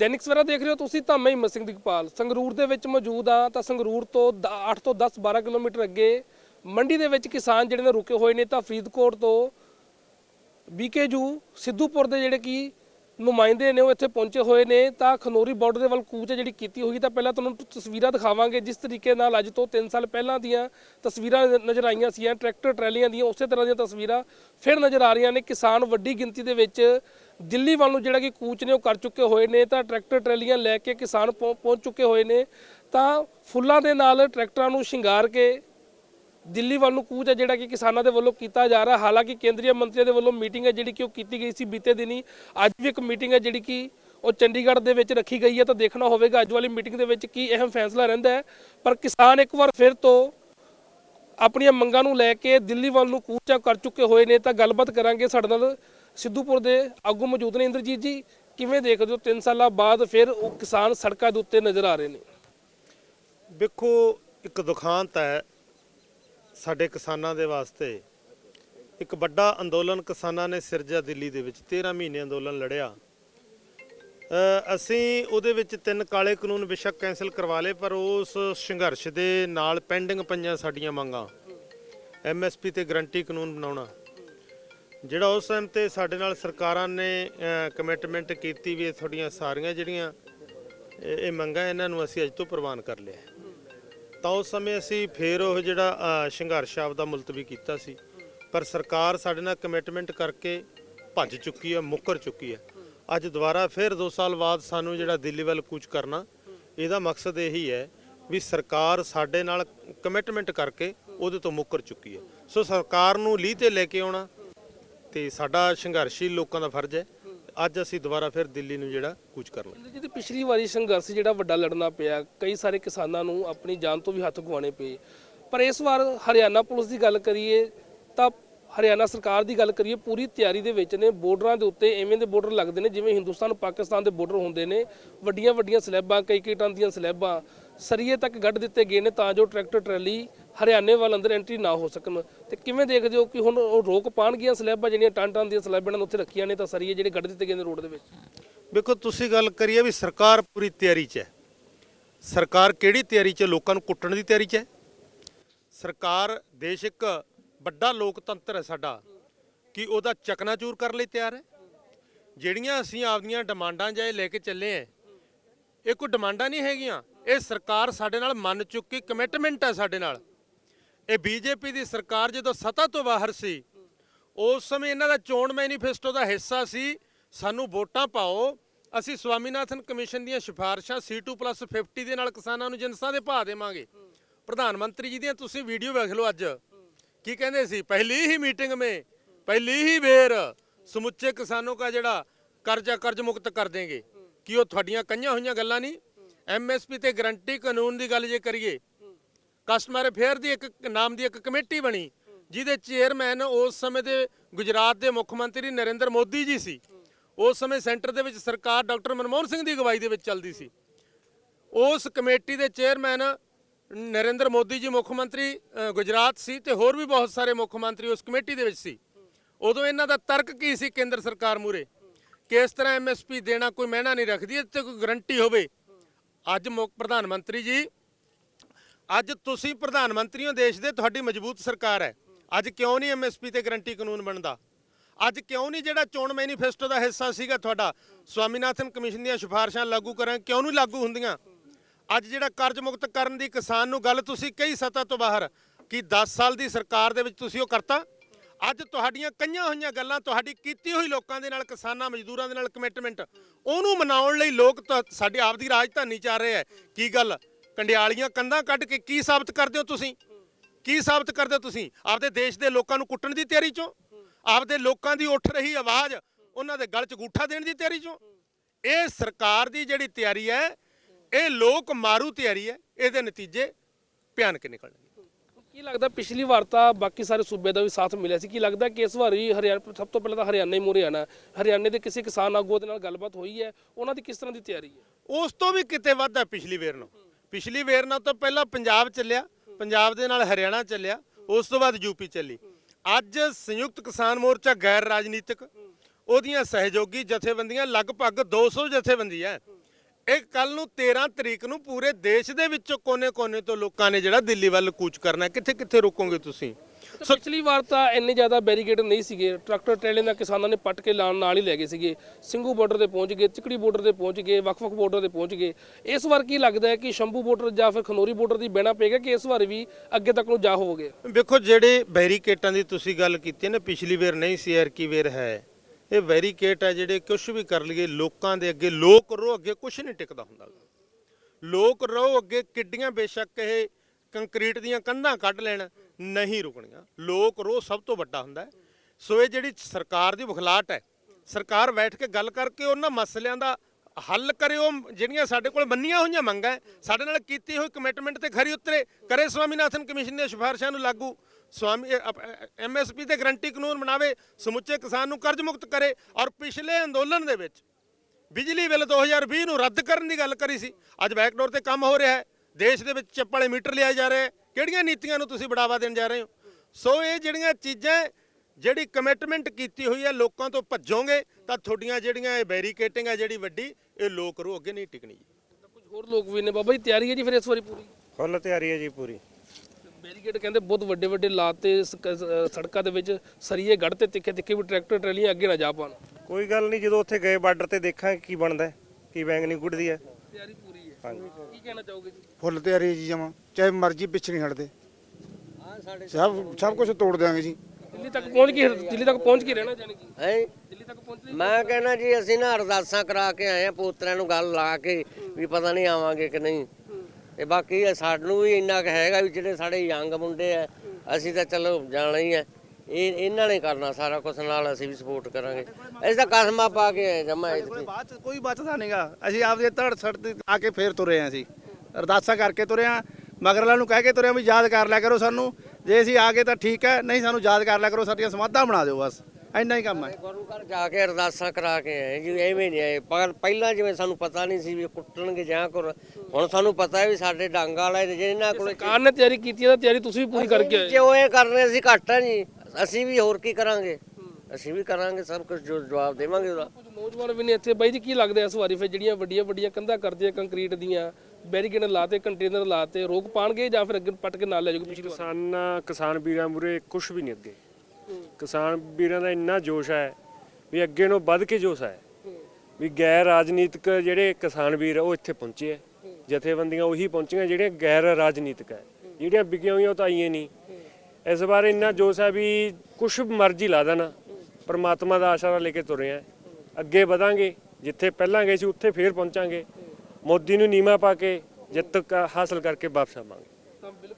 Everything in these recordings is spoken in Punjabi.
ਦੈਨਿਕ ਸਵੇਰਾ ਦੇਖ ਰਹੇ ਹੋ ਤੁਸੀਂ ਤਾਂ ਮੈਂ ਹਿੰਮਤ ਸਿੰਘ ਦੀਪਾਲ। ਸੰਗਰੂਰ ਦੇ ਵਿੱਚ ਮੌਜੂਦ ਆ ਤਾਂ ਸੰਗਰੂਰ ਤੋਂ 8 ਤੋਂ 10 12 ਕਿਲੋਮੀਟਰ ਅੱਗੇ ਮੰਡੀ ਦੇ ਵਿੱਚ ਕਿਸਾਨ ਜਿਹੜੇ ਨੇ ਰੁਕੇ ਹੋਏ ਨੇ ਤਾਂ ਫਰੀਦਕੋਟ ਤੋਂ ਬੀਕੇਜੂ ਸਿੱਧੂਪੁਰ ਦੇ ਜਿਹੜੇ ਕੀ ਨੁਮਾਇੰਦੇ ਨੇ ਉਹ ਇੱਥੇ ਪਹੁੰਚੇ ਹੋਏ ਨੇ ਤਾਂ ਖਨੋਰੀ ਬਾਰਡਰ ਦੇ ਵੱਲ ਕੂਚ ਹੈ ਜਿਹੜੀ ਕੀਤੀ ਹੋਈ ਤਾਂ ਪਹਿਲਾਂ ਤੁਹਾਨੂੰ ਤਸਵੀਰਾਂ ਦਿਖਾਵਾਂਗੇ ਜਿਸ ਤਰੀਕੇ ਨਾਲ ਅੱਜ ਤੋਂ 3 ਸਾਲ ਪਹਿਲਾਂ ਦੀਆਂ ਤਸਵੀਰਾਂ ਨਜ਼ਰ ਆਈਆਂ ਸੀਆਂ, ਟਰੈਕਟਰ ਟਰੈਲੀਆਂ ਦੀਆਂ ਉਸੇ ਤਰ੍ਹਾਂ ਦੀਆਂ ਤਸਵੀਰਾਂ ਫਿਰ ਨਜ਼ਰ ਆ ਰਹੀਆਂ ਨੇ ਕਿਸਾਨ ਵੱਡੀ ਗਿਣਤੀ ਦੇ ਵਿੱਚ ਦਿੱਲੀ ਵੱਲ ਨੂੰ ਜਿਹੜਾ ਕਿ ਕੂਚ ਨੇ ਉਹ ਕਰ ਚੁੱਕੇ ਹੋਏ ਨੇ, ਤਾਂ ਟਰੈਕਟਰ ਟਰੈਲੀਆਂ ਲੈ ਕੇ ਕਿਸਾਨ ਪਹੁੰ- ਪਹੁੰਚ ਚੁੱਕੇ ਹੋਏ ਨੇ, ਤਾਂ ਫੁੱਲਾਂ ਦੇ ਨਾਲ ਟਰੈਕਟਰਾਂ ਨੂੰ ਸ਼ਿੰਗਾਰ ਕੇ ਦਿੱਲੀ ਵੱਲ ਨੂੰ ਕੂਚ ਹੈ ਜਿਹੜਾ ਕਿ ਕਿਸਾਨਾਂ ਦੇ ਵੱਲੋਂ ਕੀਤਾ ਜਾ ਰਿਹਾ, ਹਾਲਾਂਕਿ ਕੇਂਦਰੀ ਮੰਤਰੀਆਂ ਦੇ ਵੱਲੋਂ ਮੀਟਿੰਗ ਹੈ ਜਿਹੜੀ ਕਿ ਉਹ ਕੀਤੀ ਗਈ ਸੀ ਬੀਤੇ ਦਿਨੀ, ਅੱਜ ਵੀ ਇੱਕ ਮੀਟਿੰਗ ਹੈ ਜਿਹੜੀ ਕਿ ਉਹ ਚੰਡੀਗੜ੍ਹ ਦੇ ਵਿੱਚ ਰੱਖੀ ਗਈ ਹੈ, ਤਾਂ ਦੇਖਣਾ ਹੋਵੇਗਾ ਅੱਜ ਵਾਲੀ ਮੀਟਿੰਗ ਦੇ ਵਿੱਚ ਕੀ ਅਹਿਮ ਫੈਸਲਾ ਰਹਿੰਦਾ ਹੈ, ਪਰ ਕਿਸਾਨ ਇੱਕ ਵਾਰ ਫਿਰ ਤੋਂ ਆਪਣੀਆਂ ਮੰਗਾਂ ਨੂੰ ਲੈ ਕੇ ਦਿੱਲੀ ਵੱਲ ਨੂੰ ਕੂਚਾ ਕਰ ਚੁੱਕੇ ਹੋਏ ਨੇ, ਤਾਂ ਗੱਲਬਾਤ ਕਰਾਂਗੇ ਸਾਡੇ ਨਾਲ ਸਿੱਧੂਪੁਰ ਦੇ ਆਗੂ ਮੌਜੂਦ ਨੇ ਇੰਦਰਜੀਤ ਜੀ, ਕਿਵੇਂ ਦੇਖਦੇ ਹੋ? 3 ਸਾਲਾਂ ਬਾਅਦ ਫਿਰ ਉਹ ਕਿਸਾਨ ਸੜਕਾਂ ਦੇ ਉੱਤੇ ਨਜ਼ਰ ਆ ਰਹੇ ਨੇ। ਵੇਖੋ ਇੱਕ ਦੁਖਾਂਤ ਹੈ ਸਾਡੇ ਕਿਸਾਨਾਂ ਦੇ ਵਾਸਤੇ। ਇੱਕ ਵੱਡਾ ਅੰਦੋਲਨ ਕਿਸਾਨਾਂ ਨੇ ਸਿਰਜਿਆ ਦਿੱਲੀ ਦੇ ਵਿੱਚ 13 ਮਹੀਨੇ ਅੰਦੋਲਨ ਲੜਿਆ। ਅਸੀਂ ਉਹਦੇ ਵਿੱਚ ਤਿੰਨ ਕਾਲੇ ਕਾਨੂੰਨ ਬੇਸ਼ੱਕ ਕੈਨਸਲ ਕਰਵਾ ਲਏ, ਪਰ ਉਸ ਸੰਘਰਸ਼ ਦੇ ਨਾਲ ਪੈਂਡਿੰਗ ਪਈਆਂ ਸਾਡੀਆਂ ਮੰਗਾਂ। ਐਮਐਸਪੀ ਤੇ ਗਰੰਟੀ ਕਾਨੂੰਨ ਬਣਾਉਣਾ। ਜਿਹੜਾ ਉਸ ਟਾਈਮ ਤੇ ਸਾਡੇ ਨਾਲ ਸਰਕਾਰਾਂ ਨੇ ਕਮਿਟਮੈਂਟ ਕੀਤੀ ਵੀ ਤੁਹਾਡੀਆਂ ਸਾਰੀਆਂ ਜਿਹੜੀਆਂ, ਇਹ ਮੰਗਾਂ ਇਹਨਾਂ ਨੂੰ ਅਸੀਂ ਅੱਜ ਤੋਂ ਪ੍ਰਵਾਨ ਕਰ ਲਿਆ ਤਾਂ ਉਸ ਸਮੇਂ ਅਸੀਂ ਫੇਰ ਉਹ ਜਿਹੜਾ ਸੰਘਰਸ਼ ਆਪਦਾ ਮੁਲਤਵੀ ਕੀਤਾ ਸੀ। ਪਰ ਸਰਕਾਰ ਸਾਡੇ ਨਾਲ ਕਮਿਟਮੈਂਟ ਕਰਕੇ ਭੱਜ ਚੁੱਕੀ ਹੈ, ਮੁੱਕਰ ਚੁੱਕੀ ਹੈ। ਅੱਜ ਦੁਬਾਰਾ ਫਿਰ 2 ਸਾਲ ਬਾਅਦ ਸਾਨੂੰ ਜਿਹੜਾ ਦਿੱਲੀ ਵੱਲ ਕੂਚ ਕਰਨਾ, ਇਹਦਾ ਮਕਸਦ ਇਹੀ ਹੈ ਵੀ ਸਰਕਾਰ ਸਾਡੇ ਨਾਲ ਕਮਿਟਮੈਂਟ ਕਰਕੇ ਉਹਦੇ ਤੋਂ ਮੁੱਕਰ ਚੁੱਕੀ ਹੈ। ਸੋ ਸਰਕਾਰ ਨੂੰ ਲੀਹ ਤੇ ਲੈ ਕੇ ਆਉਣਾ ਤੇ ਸਾਡਾ ਸੰਘਰਸ਼ੀ ਲੋਕਾਂ ਦਾ ਫਰਜ਼ ਹੈ। ਅੱਜ ਅਸੀਂ ਦੁਬਾਰਾ ਫਿਰ ਦਿੱਲੀ ਨੂੰ ਜਿਹੜਾ ਕੂਚ ਕਰਨਾ ਜਿਹਦੀ ਪਿਛਲੀ ਵਾਰੀ ਸੰਘਰਸ਼ ਜਿਹੜਾ ਵੱਡਾ ਲੜਨਾ ਪਿਆ, ਕਈ ਸਾਰੇ ਕਿਸਾਨਾਂ ਨੂੰ ਆਪਣੀ ਜਾਨ ਤੋਂ ਵੀ ਹੱਥ ਗਵਾਉਣੇ ਪਏ। ਪਰ ਇਸ ਵਾਰ ਹਰਿਆਣਾ ਪੁਲਿਸ ਦੀ ਗੱਲ ਕਰੀਏ ਤਾਂ ਹਰਿਆਣਾ ਸਰਕਾਰ ਦੀ ਗੱਲ ਕਰੀਏ, ਪੂਰੀ ਤਿਆਰੀ ਦੇ ਵਿੱਚ ਨੇ, ਬਾਰਡਰਾਂ ਦੇ ਉੱਤੇ ਐਵੇਂ ਦੇ ਬਾਰਡਰ ਲੱਗਦੇ ਨੇ, ਜਿਵੇਂ ਹਿੰਦੁਸਤਾਨ, ਪਾਕਿਸਤਾਨ ਦੇ ਬਾਰਡਰ ਹੁੰਦੇ ਨੇ। ਵੱਡੀਆਂ ਵੱਡੀਆਂ ਸਲੈਬਾਂ, ਕਈ ਕਈ ਟਨ ਦੀਆਂ ਸਲੈਬਾਂ ਸਰੀਏ ਤੱਕ ਗੱਡ ਦਿੱਤੇ ਗਏ ਨੇ ਤਾਂ ਜੋ ਟਰੈਕਟਰ, ਟਰੈਲੀ ਹਰਿਆਣੇ ਵੱਲ ਅੰਦਰ ਐਂਟਰੀ ਨਾ ਹੋ ਸਕਣ। ਤੇ ਕਿਵੇਂ ਦੇਖਦੇ ਹੋ ਕਿ ਹੁਣ ਉਹ ਰੋਕ ਪਾਣਗੀਆਂ ਸਲੈਬਾਂ, ਜਿਹੜੀਆਂ ਟਨ ਟਨ ਦੀਆਂ ਸਲੈਬਾਂ ਨੇ ਉੱਥੇ ਰੱਖੀਆਂ ਨੇ ਤਾਂ ਸਰੀਏ ਜਿਹੜੇ ਗੱਡ ਦਿੱਤੇ ਗਏ ਨੇ ਰੋਡ ਦੇ ਵਿੱਚ? ਵੇਖੋ ਤੁਸੀਂ ਗੱਲ ਕਰੀਏ ਵੀ ਸਰਕਾਰ ਪੂਰੀ ਤਿਆਰੀ 'ਚ ਹੈ। ਸਰਕਾਰ ਕਿਹੜੀ ਤਿਆਰੀ 'ਚ ਲੋਕਾਂ ਨੂੰ ਕੁੱਟਣ ਦੀ ਤਿਆਰੀ 'ਚ ਹੈ। ਸਰਕਾਰ ਦੇਸ਼ ਇੱਕ ਵੱਡਾ ਲੋਕਤੰਤਰ ਹੈ ਸਾਡਾ, ਕਿ ਉਹਦਾ ਚਕਨਾਚੂਰ ਕਰਨ ਲਈ ਤਿਆਰ ਹੈ? ਜਿਹੜੀਆਂ ਅਸੀਂ ਆਪਦੀਆਂ ਡਿਮਾਂਡਾਂ ਜਾਏ ਲੈ ਕੇ ਚੱਲੇ ਆ ਇਹ ਕੋਈ ਡਿਮਾਂਡਾਂ ਨਹੀਂ ਹੈਗੀਆਂ। ਇਹ ਸਰਕਾਰ ਸਾਡੇ ਨਾਲ ਮੰਨ ਚੁੱਕੀ ਕਮਿਟਮੈਂਟ ਹੈ ਸਾਡੇ ਨਾਲ। ਇਹ ਬੀਜੇਪੀ ਦੀ ਸਰਕਾਰ ਜਦੋਂ ਸੱਤਾ ਤੋਂ ਬਾਹਰ ਸੀ, ਉਸ ਸਮੇਂ ਇਹਨਾਂ ਦਾ ਚੋਣ ਮੈਨੀਫੈਸਟੋ ਦਾ ਹਿੱਸਾ ਸੀ, ਸਾਨੂੰ ਵੋਟਾਂ ਪਾਓ, ਅਸੀਂ ਸਵਾਮੀਨਾਥਨ ਕਮਿਸ਼ਨ ਦੀਆਂ ਸਿਫਾਰਿਸ਼ਾਂ C2+50 ਦੇ ਨਾਲ ਕਿਸਾਨਾਂ ਨੂੰ ਜਿੰਸਾਂ ਦੇ ਭਾਅ ਦੇਵਾਂਗੇ। ਪ੍ਰਧਾਨ ਮੰਤਰੀ ਜੀ ਦੀਆਂ ਤੁਸੀਂ ਵੀਡੀਓ ਵੇਖ ਲਓ ਅੱਜ। ਕੀ ਕਹਿੰਦੇ ਸੀ? ਪਹਿਲੀ ਹੀ ਮੀਟਿੰਗ ਮੇ, ਪਹਿਲੀ ਹੀ ਵੇਰ ਸਮੁੱਚੇ ਕਿਸਾਨੋਂ ਦਾ ਜਿਹੜਾ ਕਰਜ਼ਾ ਕਰਜ਼ ਮੁਕਤ ਕਰ ਦੇਂਗੇ। ਕੀ ਉਹ ਤੁਹਾਡੀਆਂ ਕਈਆਂ ਹੋਈਆਂ ਗੱਲਾਂ ਨਹੀਂ? ਐਮਐਸਪੀ ਤੇ ਗਰੰਟੀ ਕਾਨੂੰਨ ਦੀ ਗੱਲ ਜੇ ਕਰੀਏ ਕਸਟਮਰ ਅਫੇਅਰ ਦੀ ਇੱਕ ਨਾਮ ਦੀ ਇੱਕ ਕਮੇਟੀ ਬਣੀ, ਜਿਹਦੇ ਚੇਅਰਮੈਨ ਉਸ ਸਮੇਂ ਦੇ ਗੁਜਰਾਤ ਦੇ ਮੁੱਖ ਮੰਤਰੀ ਨਰਿੰਦਰ ਮੋਦੀ ਜੀ ਸੀ। ਉਸ ਸਮੇਂ ਸੈਂਟਰ ਦੇ ਵਿੱਚ ਸਰਕਾਰ ਡਾਕਟਰ ਮਨਮੋਹਨ ਸਿੰਘ ਦੀ ਅਗਵਾਈ ਦੇ ਵਿੱਚ ਚੱਲਦੀ ਸੀ। ਉਸ ਕਮੇਟੀ ਦੇ ਚੇਅਰਮੈਨ ਨਰਿੰਦਰ ਮੋਦੀ ਜੀ ਮੁੱਖ ਮੰਤਰੀ ਗੁਜਰਾਤ ਸੀ ਤੇ ਹੋਰ ਵੀ ਬਹੁਤ ਸਾਰੇ ਮੁੱਖ ਮੰਤਰੀ ਉਸ ਕਮੇਟੀ ਦੇ ਵਿੱਚ ਸੀ। ਉਦੋਂ ਇਹਨਾਂ ਦਾ ਤਰਕ ਕੀ ਸੀ ਕੇਂਦਰ ਸਰਕਾਰ ਮੂਰੇ ਕਿ ਇਸ ਤਰ੍ਹਾਂ ਐਮਐਸਪੀ ਦੇਣਾ ਕੋਈ ਮਹਿਣਾ ਨਹੀਂ ਰੱਖਦੀ ਇਹ ਤੇ ਕੋਈ ਗਰੰਟੀ ਹੋਵੇ? ਅੱਜ ਮੁੱਖ ਪ੍ਰਧਾਨ ਮੰਤਰੀ ਜੀ, ਅੱਜ ਤੁਸੀਂ ਪ੍ਰਧਾਨ ਮੰਤਰੀ ਹੋ ਦੇਸ਼ ਦੇ, ਤੁਹਾਡੀ ਮਜ਼ਬੂਤ ਸਰਕਾਰ ਹੈ। ਅੱਜ ਕਿਉਂ ਨਹੀਂ ਐਮਐਸਪੀ ਤੇ ਗਰੰਟੀ ਕਾਨੂੰਨ ਬਣਦਾ? ਅੱਜ ਕਿਉਂ ਨਹੀਂ ਜਿਹੜਾ ਚੋਣ ਮੈਨੀਫੈਸਟੋ ਦਾ ਹਿੱਸਾ ਸੀਗਾ ਤੁਹਾਡਾ, ਸਵਾਮੀਨਾਥਨ ਕਮਿਸ਼ਨ ਦੀਆਂ ਸਿਫਾਰਿਸ਼ਾਂ ਲਾਗੂ ਕਰਾਂ ਕਿਉਂ ਨਹੀਂ ਲਾਗੂ ਹੁੰਦੀਆਂ? ਅੱਜ ਜਿਹੜਾ ਕਰਜ਼ ਮੁਕਤ ਕਰਨ ਦੀ ਕਿਸਾਨ ਨੂੰ ਗੱਲ ਤੁਸੀਂ ਕਈ ਸੱਤਾ ਤੋਂ ਬਾਹਰ ਕਿ 10 ਸਾਲ ਦੀ ਸਰਕਾਰ ਦੇ ਵਿੱਚ ਤੁਸੀਂ ਉਹ ਕਰਤਾ। ਅੱਜ ਤੁਹਾਡੀਆਂ ਕਈਆਂ ਹੋਈਆਂ ਗੱਲਾਂ ਤੁਹਾਡੀ ਕੀਤੀ ਹੋਈ ਲੋਕਾਂ ਦੇ ਨਾਲ, ਕਿਸਾਨਾਂ, ਮਜ਼ਦੂਰਾਂ ਦੇ ਨਾਲ ਕਮਿਟਮੈਂਟ ਉਹਨੂੰ ਮਨਾਉਣ ਲਈ ਲੋਕ ਤਾਂ ਆਪ ਦੀ ਰਾਜਧਾਨੀ ਚ ਆ ਰਹੇ ਹੈ ਕੀ ਗੱਲ? ਕੰਡਿਆਲੀਆਂ ਕੰਧਾਂ ਕੱਢ ਕੇ ਕੀ ਸਾਬਤ ਕਰਦੇ ਹੋ ਤੁਸੀਂ? ਕੀ ਸਾਬਤ ਕਰਦੇ ਹੋ ਤੁਸੀਂ? ਆਪਦੇ ਦੇਸ਼ ਦੇ ਲੋਕਾਂ ਨੂੰ ਕੁੱਟਣ ਦੀ ਤਿਆਰੀ ਚੋਂ? ਆਪਦੇ ਲੋਕਾਂ ਦੀ ਉੱਠ ਰਹੀ ਆਵਾਜ਼, ਉਹਨਾਂ ਦੇ ਗਲ 'ਚ ਗੂਠਾ ਦੇਣ ਦੀ ਤਿਆਰੀ ਚੋਂ? ਇਹ ਸਰਕਾਰ ਦੀ ਜਿਹੜੀ ਤਿਆਰੀ ਹੈ ਇਹ ਲੋਕ ਮਾਰੂ ਤਿਆਰੀ ਹੈ ਇਹਦੇ ਨਤੀਜੇ ਭਿਆਨਕ ਨਿਕਲਣਗੇ। ਕੀ ਲੱਗਦਾ ਪਿਛਲੀ ਵਾਰ ਤਾਂ ਬਾਕੀ ਸਾਰੇ ਸੂਬੇ ਦਾ ਵੀ ਸਾਥ ਮਿਲਿਆ ਸੀ? ਕੀ ਲੱਗਦਾ ਕਿ ਇਸ ਵਾਰੀ ਹਰਿਆਣਾ ਸਭ ਤੋਂ ਪਹਿਲਾਂ ਤਾਂ ਹਰਿਆਣਾ ਹੀ ਮੂਹਰੇ ਆਣਾ ਹਰਿਆਣੇ ਦੇ ਕਿਸੇ ਕਿਸਾਨ ਆਗੂ ਦੇ ਨਾਲ ਗੱਲਬਾਤ ਹੋਈ ਹੈ? ਉਹਨਾਂ ਦੀ ਕਿਸ ਤਰ੍ਹਾਂ ਦੀ ਤਿਆਰੀ ਹੈ? ਉਸ ਤੋਂ ਵੀ ਕਿਤੇ ਵੱਧ ਹੈ ਪਿਛਲੀ ਵੇਰ ਨਾਲੋਂ। ਪਿਛਲੀ ਵੇਰ ਨਾਲ ਤਾਂ ਪਹਿਲਾਂ ਪੰਜਾਬ ਚੱਲਿਆ ਪੰਜਾਬ ਦੇ ਨਾਲ ਹਰਿਆਣਾ ਚੱਲਿਆ ਉਸ ਤੋਂ ਬਾਅਦ ਯੂਪੀ ਚੱਲੀ। ਅੱਜ ਸੰਯੁਕਤ ਕਿਸਾਨ ਮੋਰਚਾ ਗੈਰ ਰਾਜਨੀਤਿਕ ਉਹਦੀਆਂ ਸਹਿਯੋਗੀ ਜਥੇਬੰਦੀਆਂ ਲਗਭਗ 200 ਜਥੇਬੰਦੀਆਂ ਇਹ ਕੱਲ ਨੂੰ 13 ਤਰੀਕ ਨੂੰ ਪੂਰੇ ਦੇਸ਼ ਦੇ ਵਿੱਚੋਂ ਕੋਨੇ-ਕੋਨੇ ਤੋਂ ਲੋਕਾਂ ਨੇ ਜਿਹੜਾ ਦਿੱਲੀ ਵੱਲ ਕੂਚ ਕਰਨਾ ਕਿੱਥੇ ਕਿੱਥੇ ਰੋਕੋਗੇ ਤੁਸੀਂ? ਤਾਂ ਪਿਛਲੀ ਵਾਰ ਤਾਂ ਇੰਨੇ ਜ਼ਿਆਦਾ ਬੈਰੀਕੇਡ ਨਹੀਂ ਸੀਗੇ। ਟਰੈਕਟਰ ਟਰੇਲੇ ਨਾਲ ਕਿਸਾਨਾਂ ਨੇ ਪੱਟ ਕੇ ਲਾਣ ਨਾਲ ਹੀ ਲੈ ਗਏ ਸੀਗੇ। ਸਿੰਘੂ ਬਾਰਡਰ ਤੇ ਪਹੁੰਚ ਗਏ ਚਿਕੜੀ ਬਾਰਡਰ ਤੇ ਪਹੁੰਚ ਗਏ ਵੱਖ-ਵੱਖ ਬਾਰਡਰ ਤੇ ਪਹੁੰਚ ਗਏ। ਇਸ ਵਾਰ ਕੀ ਲੱਗਦਾ ਹੈ ਕਿ ਸ਼ੰਭੂ ਬਾਰਡਰ ਜਾਂ ਫਿਰ ਖਨੋਰੀ ਬਾਰਡਰ ਦੀ ਬਹਿਣਾ ਪਏਗਾ ਕਿ ਇਸ ਵਾਰ ਵੀ ਅੱਗੇ ਤੱਕ ਨੂੰ ਜਾ ਹੋਵੋਗੇ? ਵੇਖੋ ਜਿਹੜੇ ਬੈਰੀਕੇਟਾਂ ਦੀ ਤੁਸੀਂ ਗੱਲ ਕੀਤੀ ਨਾ ਪਿਛਲੀ ਵੇਰ ਨਹੀਂ ਸੀ ਐਰਕੀ ਵੇਰ ਹੈ। ਇਹ ਵੈਰੀਕੇਟ ਹੈ ਜਿਹੜੇ ਕੁਝ ਵੀ ਕਰ ਲਈਏ ਲੋਕਾਂ ਦੇ ਅੱਗੇ, ਲੋਕ ਰੋ ਅੱਗੇ ਕੁਝ ਨਹੀਂ ਟਿਕਦਾ ਹੁੰਦਾ। ਲੋਕ ਰੋ ਅੱਗੇ ਕਿੱਡੀਆਂ ਬੇਸ਼ੱਕ ਇਹ ਕੰਕਰੀਟ ਦੀਆਂ ਕੰਧਾਂ ਕੱਢ ਲੈਣ, ਨਹੀਂ ਰੁਕਣੀਆਂ। ਲੋਕ ਰੋ ਸਭ ਤੋਂ ਵੱਡਾ ਹੁੰਦਾ ਹੈ। ਸੋ ਇਹ ਜਿਹੜੀ ਸਰਕਾਰ ਦੀ ਬੁਖਲਾਟ ਹੈ, ਸਰਕਾਰ ਬੈਠ ਕੇ ਗੱਲ ਕਰਕੇ ਉਹਨਾਂ ਮਸਲਿਆਂ ਦਾ ਹੱਲ ਕਰਿਓ ਜਿਹੜੀਆਂ ਸਾਡੇ ਕੋਲ ਮੰਨੀਆਂ ਹੋਈਆਂ ਮੰਗਾਂ ਸਾਡੇ ਨਾਲ ਕੀਤੀ ਹੋਈ ਕਮਿਟਮੈਂਟ ਤੇ ਖਰੀ ਉਤਰੇ। ਕਰੇ ਸਵਾਮੀਨਾਥਨ ਕਮਿਸ਼ਨ ਦੀਆਂ ਸਿਫਾਰਿਸ਼ਾਂ ਨੂੰ ਲਾਗੂ। ਸਵਾਮੀ ਐਮਐਸਪੀ ਤੇ ਗਰੰਟੀ ਕਾਨੂੰਨ ਬਣਾਵੇ ਸਮੁੱਚੇ ਕਿਸਾਨ ਨੂੰ ਕਰਜ਼ ਮੁਕਤ ਕਰੇ ਔਰ ਪਿਛਲੇ ਅੰਦੋਲਨ ਦੇ ਵਿੱਚ ਬਿਜਲੀ ਬਿੱਲ 2020 ਨੂੰ ਰੱਦ ਕਰਨ ਦੀ ਗੱਲ ਕਰੀ ਸੀ। ਅੱਜ ਬੈਕਡੋਰ ਤੇ ਕੰਮ ਹੋ ਰਿਹਾ ਹੈ। ਦੇਸ਼ ਦੇ ਵਿੱਚ ਚਿੱਪ ਵਾਲੇ ਮੀਟਰ ਲਿਆਏ ਜਾ ਰਹੇ ਹੈ। ਕਿਹੜੀਆਂ ਨੀਤੀਆਂ ਨੂੰ ਤੁਸੀਂ ਬੜਾਵਾ ਦੇਣ ਜਾ ਰਹੇ ਹੋ? ਸੋ ਇਹ ਜਿਹੜੀਆਂ ਚੀਜ਼ਾਂ ਜਿਹੜੀ ਕਮਿਟਮੈਂਟ ਕੀਤੀ ਹੋਈ ਹੈ ਲੋਕਾਂ ਤੋਂ ਭੱਜੋਗੇ ਤਾਂ ਤੁਹਾਡੀਆਂ ਜਿਹੜੀਆਂ ਇਹ ਬੈਰੀਕੇਟਿੰਗ ਹੈ ਜਿਹੜੀ ਵੱਡੀ ਇਹ ਲੋਕ ਰੂ ਅੱਗੇ ਨਹੀਂ ਟਿਕਣੀ ਜੀ। ਕੁਝ ਹੋਰ ਲੋਕ ਵੀ ਨੇ। ਬਾਬਾ ਜੀ ਤਿਆਰੀ ਹੈ ਜੀ ਫਿਰ ਇਸ ਵਾਰੀ ਪੂਰੀ? ਫੁੱਲ ਤਿਆਰੀ ਹੈ ਜੀ ਪੂਰੀ। ਬੈਰੀਕੇਡ ਕਹਿੰਦੇ ਬਹੁਤ ਵੱਡੇ ਵੱਡੇ ਲਾਤੇ ਸੜਕਾਂ ਦੇ ਵਿੱਚ ਸਰੀਏ ਗੜ ਤੇ ਤਿੱਖੇ ਤਿੱਖੇ ਵੀ ਟਰੈਕਟਰ ਟਰੈਲੀਆਂ ਅੱਗੇ ਨਾ ਜਾ ਪਾਣ। ਕੋਈ ਗੱਲ ਨਹੀਂ ਜਦੋਂ ਉੱਥੇ ਗਏ ਬਾਰਡਰ ਤੇ ਦੇਖਾਂਗੇ ਕੀ ਬਣਦਾ ਹੈ, ਕੀ ਬੈਂਗਣੀ ਗੁੱਡਦੀ ਹੈ। ਤਿਆਰੀ ਪੂਰੀ ਹੈ। ਹਾਂਜੀ। ਕੀ ਕਹਿਣਾ ਚਾਹੋਗੇ ਜੀ? ਫੁੱਲ ਤਿਆਰੀ ਜੀ ਜਮਾ ਚਾਹੇ ਮਰਜ਼ੀ ਪਿੱਛੇ ਨਹੀਂ ਹਟਦੇ। ਸਭ ਸਭ ਕੁਝ ਤੋੜ ਦਿਆਂਗੇ ਜੀ। ਦਿੱਲੀ ਤੱਕ ਪਹੁੰਚ ਕੇ ਦਿੱਲੀ ਤੱਕ ਪਹੁੰਚ ਕੇ ਰਹਿਣਾ ਜਾਣੀ ਕਿ? ਹੈ? ਦਿੱਲੀ ਤੱਕ ਪਹੁੰਚ ਮੈਂ ਕਹਿੰਦਾ ਜੀ ਅਸੀਂ ਨਾ ਅਰਦਾਸਾਂ ਕਰਾ ਕੇ ਆਏ ਆ ਪੋਤਰਿਆਂ ਨੂੰ ਗੱਲ ਲਾ ਕੇ ਵੀ ਪਤਾ ਨਹੀਂ ਆਵਾਂਗੇ ਕਿ ਨਹੀਂ। ਤੇ ਬਾਕੀ ਇਹ ਸਾਨੂੰ ਵੀ ਇੰਨਾ ਕੁ ਹੈਗਾ ਵੀ ਜਿਹੜੇ ਸਾਡੇ ਯੰਗ ਮੁੰਡੇ ਆ ਅਸੀਂ ਤਾਂ ਚਲੋ ਜਾਣਾ ਹੀ ਆ। ਇਹ ਇਹਨਾਂ ਨੇ ਕਰਨਾ ਸਾਰਾ ਕੁਝ ਨਾਲ ਅਸੀਂ ਵੀ ਸਪੋਰਟ ਕਰਾਂਗੇ। ਅਸੀਂ ਤਾਂ ਕਸਮਾਂ ਪਾ ਕੇ ਆਏ ਜਮਾ ਕੋਈ ਬਾਤ ਕੋਈ ਬਚਦਾ ਨਹੀਂਗਾ। ਅਸੀਂ ਆਪਦੇ ਧੜ ਸੜ ਤੇ ਆ ਕੇ ਫੇਰ ਤੁਰੇ ਆਂ ਅਸੀਂ। ਅਰਦਾਸਾਂ ਕਰਕੇ ਤੁਰੇ ਆਂ। ਮਗਰਲਾ ਨੂੰ ਕਹਿ ਕੇ ਤੁਰੇ ਆਂ ਵੀ ਯਾਦ ਕਰ ਲਿਆ ਕਰੋ ਸਾਨੂੰ। ਜੇ ਅਸੀਂ ਆ ਗਏ ਤਾਂ ਠੀਕ ਹੈ ਨਹੀਂ ਸਾਨੂੰ ਯਾਦ ਕਰ ਲਿਆ ਕਰੋ ਸਾਡੀਆਂ ਸਮਾਧਾਂ ਬਣਾ ਦਿਓ ਬਸ। ਇੰਨਾ ਹੀ ਕੰਮ ਹੈ ਗੁਰੂ ਘਰ ਜਾ ਕੇ ਅਰਦਾਸਾਂ ਕਰਾ ਕੇ ਆਏ ਜੀ ਐਵੇਂ ਨਹੀਂ ਆਏ। ਪਰ ਪਹਿਲਾਂ ਜਿਵੇਂ ਸਾਨੂੰ ਪਤਾ ਨਹੀਂ ਸੀ ਵੀ ਕੁੱਟਣਗੇ ਜਾਂ ਕਰ ਹੁਣ ਸਾਨੂੰ ਪਤਾ ਹੈ ਵੀ ਸਾਡੇ ਡਾਂਗਾ ਵਾਲੇ ਜਿਹਨਾਂ ਕੋਲੇ ਸਰਕਾਰ ਨੇ ਤਿਆਰੀ ਕੀਤੀ ਹੈ ਤਾਂ ਤਿਆਰੀ ਤੁਸੀਂ ਵੀ ਪੂਰੀ ਕਰਕੇ ਆਏ। ਜੇ ਉਹ ਇਹ ਕਰਨੇ ਅਸੀਂ ਘੱਟ ਆ ਜੀ। ਅਸੀਂ ਵੀ ਹੋਰ ਕੀ ਕਰਾਂਗੇ? ਅਸੀਂ ਵੀ ਕਰਾਂਗੇ ਸਭ ਕੁਝ ਜੋ ਜਵਾਬ ਦੇਵਾਂਗੇ ਉਹਦਾ। ਕੁਝ ਨੌਜਵਾਨ ਵੀ ਨੇ ਇੱਥੇ। ਬਾਈ ਜੀ ਕੀ ਲੱਗਦਾ ਇਸ ਵਾਰੀ ਫਿਰ ਜਿਹੜੀਆਂ ਵੱਡੀਆਂ ਵੱਡੀਆਂ ਕੰਧਾਂ ਕਰਦੀਆਂ ਕੰਕਰੀਟ ਦੀਆਂ ਬੈਰੀਕੇਡ ਲਾਤੇ ਕੰਟੇਨਰ ਲਾਤੇ ਰੋਕ ਪਾਣਗੇ ਜਾਂ ਫਿਰ ਅੱਗੇ ਪੱਟ ਕੇ ਨਾਲ ਲੈ ਜਾਊਗੇ ਪਿਛਲੀ ਵਾਰ? ਕਿਸਾਨ ਕਿਸਾਨ ਵੀਰਾਂ ਮੂਰੇ ਕੁਝ ਵੀ ਨਹੀਂ ਅੱਗੇ। ਕਿਸਾਨ ਵੀਰਾਂ ਦਾ ਇੰਨਾ ਜੋਸ਼ ਹੈ ਵੀ ਅੱਗੇ ਨੂੰ ਵੱਧ ਕੇ ਜੋਸ਼ ਹੈ। ਵੀ ਗੈਰ ਰਾਜਨੀਤਿਕ ਜਿਹੜੇ ਕਿਸਾਨ ਵੀਰ ਉਹ ਇੱਥੇ ਪਹੁੰਚੇ ਹੈ ਜਥੇਬੰਦੀਆਂ ਉਹੀ ਪਹੁੰਚੀਆਂ ਜਿਹੜੀਆਂ ਗੈਰ ਰਾਜਨੀਤਿਕ ਹੈ। ਜਿਹੜੀਆਂ ਵਿਗੀਆਂ ਹੋਈਆਂ ਉਹ ਤਾਂ ਆਈਆਂ ਨਹੀਂ। ਇਸ ਵਾਰ ਇੰਨਾ ਜੋਸ਼ ਹੈ ਵੀ ਕੁਛ ਮਰਜ਼ੀ ਲਾ ਦੇਣਾ। ਪਰਮਾਤਮਾ ਦਾ ਆਸ਼ਰਾ ਲੈ ਕੇ ਤੁਰੇ ਆ। ਅੱਗੇ ਵਧਾਂਗੇ। ਜਿੱਥੇ ਪਹਿਲਾਂ ਗਏ ਸੀ, ਉੱਥੇ ਫੇਰ ਪਹੁੰਚਾਂਗੇ। ਮੋਦੀ ਨੂੰ ਨੀਮਾ ਪਾ ਕੇ ਜਿੱਤ ਹਾਸਲ ਕਰਕੇ ਵਾਪਸ ਆਵਾਂਗੇ।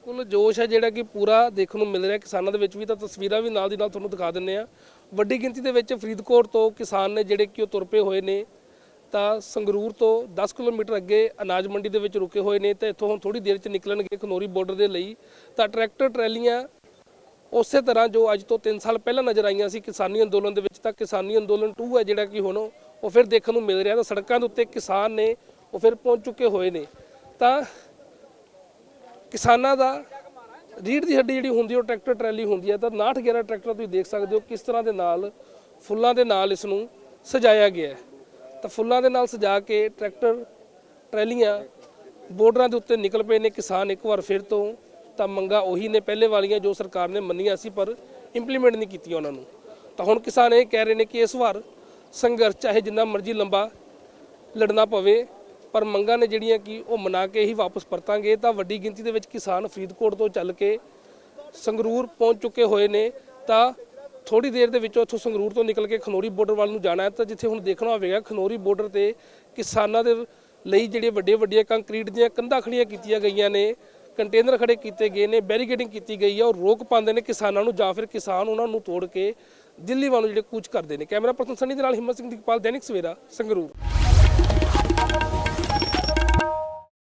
ਬਿਲਕੁਲ ਜੋਸ਼ ਹੈ ਜਿਹੜਾ ਕਿ ਪੂਰਾ ਦੇਖਣ ਨੂੰ ਮਿਲ ਰਿਹਾ ਕਿਸਾਨਾਂ ਦੇ ਵਿੱਚ ਵੀ, ਤਾਂ ਤਸਵੀਰਾਂ ਵੀ ਨਾਲ ਦੀ ਨਾਲ ਤੁਹਾਨੂੰ ਦਿਖਾ ਦਿੰਨੇ ਆ ਵੱਡੀ ਗਿਣਤੀ ਦੇ ਵਿੱਚ ਫਰੀਦਕੋਟ ਤੋਂ ਕਿਸਾਨ ਨੇ ਜਿਹੜੇ ਕਿ ਉਹ ਤੁਰ ਪਏ ਹੋਏ ਨੇ, ਤਾਂ ਸੰਗਰੂਰ ਤੋਂ 10 ਕਿਲੋਮੀਟਰ ਅੱਗੇ ਅਨਾਜ ਮੰਡੀ ਦੇ ਵਿੱਚ ਰੁਕੇ ਹੋਏ ਨੇ, ਤੇ ਇੱਥੋਂ ਹੁਣ ਥੋੜੀ ਦੇਰ ਚ ਨਿਕਲਣਗੇ ਖਨੋਰੀ ਬਾਰਡਰ ਦੇ ਲਈ। ਤਾਂ ਟਰੈਕਟਰ, ਟਰੈਲੀਆਂ ਉਸੇ ਤਰ੍ਹਾਂ ਜੋ ਅੱਜ ਤੋਂ 3 ਸਾਲ ਪਹਿਲਾਂ ਨਜ਼ਰ ਆਈਆਂ ਸੀ ਕਿਸਾਨੀ ਅੰਦੋਲਨ ਦੇ ਵਿੱਚ, ਤਾਂ ਕਿਸਾਨੀ ਅੰਦੋਲਨ 2 ਹੈ ਜਿਹੜਾ ਕਿ ਹੁਣ ਉਹ ਫਿਰ ਦੇਖਣ ਨੂੰ ਮਿਲ ਰਿਹਾ, ਤਾਂ ਸੜਕਾਂ ਦੇ ਉੱਤੇ ਕਿਸਾਨ ਨੇ ਉਹ ਫਿਰ ਪਹੁੰਚ ਚੁੱਕੇ ਹੋਏ ਨੇ। ਤਾਂ ਕਿਸਾਨਾਂ ਦਾ ਰੀੜ ਦੀ ਹੱਡੀ ਜਿਹੜੀ ਹੁੰਦੀ ਉਹ ਟਰੈਕਟਰ ਟਰੈਲੀ ਹੁੰਦੀ ਹੈ ਤਾਂ 69 11 ਟਰੈਕਟਰ ਤੁਸੀਂ ਦੇਖ ਸਕਦੇ ਹੋ ਕਿਸ ਤਰ੍ਹਾਂ ਦੇ ਨਾਲ ਫੁੱਲਾਂ ਦੇ ਨਾਲ ਇਸ ਨੂੰ ਸਜਾਇਆ ਗਿਆ ਹੈ। ਤਾਂ ਫੁੱਲਾਂ ਦੇ ਨਾਲ ਸਜਾ ਕੇ ਟਰੈਕਟਰ ਟਰੈਲੀਆਂ ਬੋਰਡਰਾਂ ਦੇ ਉੱਤੇ ਨਿਕਲ ਪਏ ਨੇ, ਕਿਸਾਨ ਇੱਕ ਵਾਰ ਫਿਰ ਤੋਂ ਤਾਂ ਮੰਗਾ ਉਹੀ ਨੇ, ਪਹਿਲੇ ਵਾਲੀਆਂ ਜੋ ਸਰਕਾਰ ਨੇ ਮੰਨੀਆਂ ਸੀ ਪਰ ਇੰਪਲੀਮੈਂਟ ਨਹੀਂ ਕੀਤੀਆਂ ਉਹਨਾਂ ਨੂੰ। ਤਾਂ ਹੁਣ ਕਿਸਾਨ ਇਹ ਕਹਿ ਰਹੇ ਨੇ ਕਿ ਇਸ ਵਾਰ ਸੰਘਰਸ਼, ਚਾਹੇ ਜਿੰਨਾ ਮਰਜ਼ੀ ਲੰਬਾ ਲੜਨਾ ਪਵੇ ਪਰ ਮੰਗਾਂ ਨੇ ਜਿਹੜੀਆਂ ਕਿ ਉਹ ਮਨਾ ਕੇ ਹੀ ਵਾਪਸ ਪਰਤਾਂਗੇ, ਤਾਂ ਵੱਡੀ ਗਿਣਤੀ ਦੇ ਵਿੱਚ ਕਿਸਾਨ ਫਰੀਦਕੋਟ ਤੋਂ ਚੱਲ ਕੇ ਸੰਗਰੂਰ ਪਹੁੰਚ ਚੁੱਕੇ ਹੋਏ ਨੇ। ਤਾਂ ਥੋੜੀ ਦੇਰ ਦੇ ਵਿੱਚ ਉੱਥੋਂ ਸੰਗਰੂਰ ਤੋਂ ਨਿਕਲ ਕੇ ਖਨੋਰੀ ਬਾਰਡਰ ਵੱਲ ਨੂੰ ਜਾਣਾ ਹੈ, ਤਾਂ ਜਿੱਥੇ ਹੁਣ ਦੇਖਣਾ ਹੋਵੇਗਾ, ਖਨੋਰੀ ਬਾਰਡਰ ਤੇ ਕਿਸਾਨਾਂ ਦੇ ਲਈ ਜਿਹੜੇ ਵੱਡੇ ਵੱਡੀਆਂ ਕੰਕਰੀਟ ਦੀਆਂ ਕੰਧਾਂ ਖੜੀਆਂ ਕੀਤੀਆਂ ਗਈਆਂ ਨੇ, ਕੰਟੇਨਰ ਖੜੇ ਕੀਤੇ ਗਏ ਨੇ ਬੈਰੀਕੇਡਿੰਗ ਕੀਤੀ ਗਈ ਹੈ ਉਹ ਰੋਕ ਪਾਉਂਦੇ ਨੇ ਕਿਸਾਨਾਂ ਨੂੰ ਜਾਂ ਫਿਰ ਕਿਸਾਨ ਉਹਨਾਂ ਨੂੰ ਤੋੜ ਕੇ ਦਿੱਲੀ ਵੱਲ ਜਿਹੜੇ ਕੂਚ ਕਰਦੇ ਨੇ। ਕੈਮਰਾ ਪਰਸਨ ਸਨੀ ਦੇ ਨਾਲ ਹਿੰਮਤ ਸਿੰਘ ਦੀਪਾਲ, ਦੈਨਿਕ ਸਵੇਰਾ, ਸੰਗਰੂਰ।